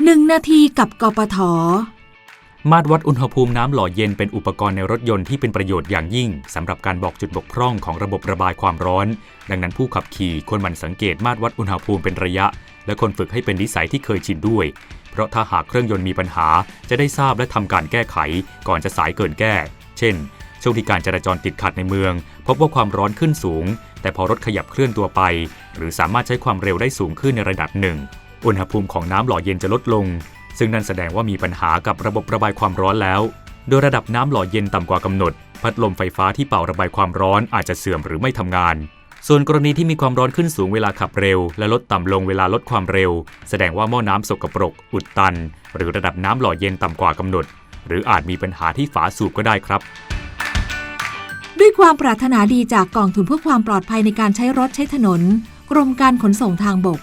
1นาทีกับกปท มาตรวัดอุณหภูมิน้ำหล่อเย็นเป็นอุปกรณ์ในรถยนต์ที่เป็นประโยชน์อย่างยิ่งสำหรับการบอกจุดบกพร่องของระบบระบายความร้อน ดังนั้นผู้ขับขี่ควรหมั่นสังเกตมาตรวัดอุณหภูมิเป็นระยะ และควรฝึกให้เป็นนิสัยที่เคยชินด้วย เพราะถ้าหากเครื่องยนต์มีปัญหา จะได้ทราบและทำการแก้ไข ก่อนจะสายเกินแก้ เช่นช่วงที่การจราจรติดขัดในเมือง พบว่าความร้อนขึ้นสูง แต่พอรถขยับเคลื่อนตัวไป หรือสามารถใช้ความเร็วได้สูงขึ้นในระดับหนึ่ง อุณหภูมิของน้ำหล่อเย็นจะลดลง ซึ่งนั่นแสดงว่ามีปัญหากับระบบระบายความร้อนแล้ว โดยระดับน้ำหล่อเย็นต่ำกว่ากำหนด พัดลมไฟฟ้าที่เป่าระบายความร้อนอาจจะเสื่อมหรือไม่ทำงาน ส่วนกรณีที่มีความร้อนขึ้นสูงเวลาขับเร็ว และลดต่ำลงเวลาลดความเร็ว แสดงว่าหม้อน้ำสกปรก อุดตัน หรือระดับน้ำหล่อเย็นต่ำกว่ากำหนด หรืออาจมีปัญหาที่ฝาสูบก็ได้ครับด้วยความปรารถนาดีจากกองทุนเพื่อความปลอดภัยในการใช้รถใช้ถนน กรมการขนส่งทางบก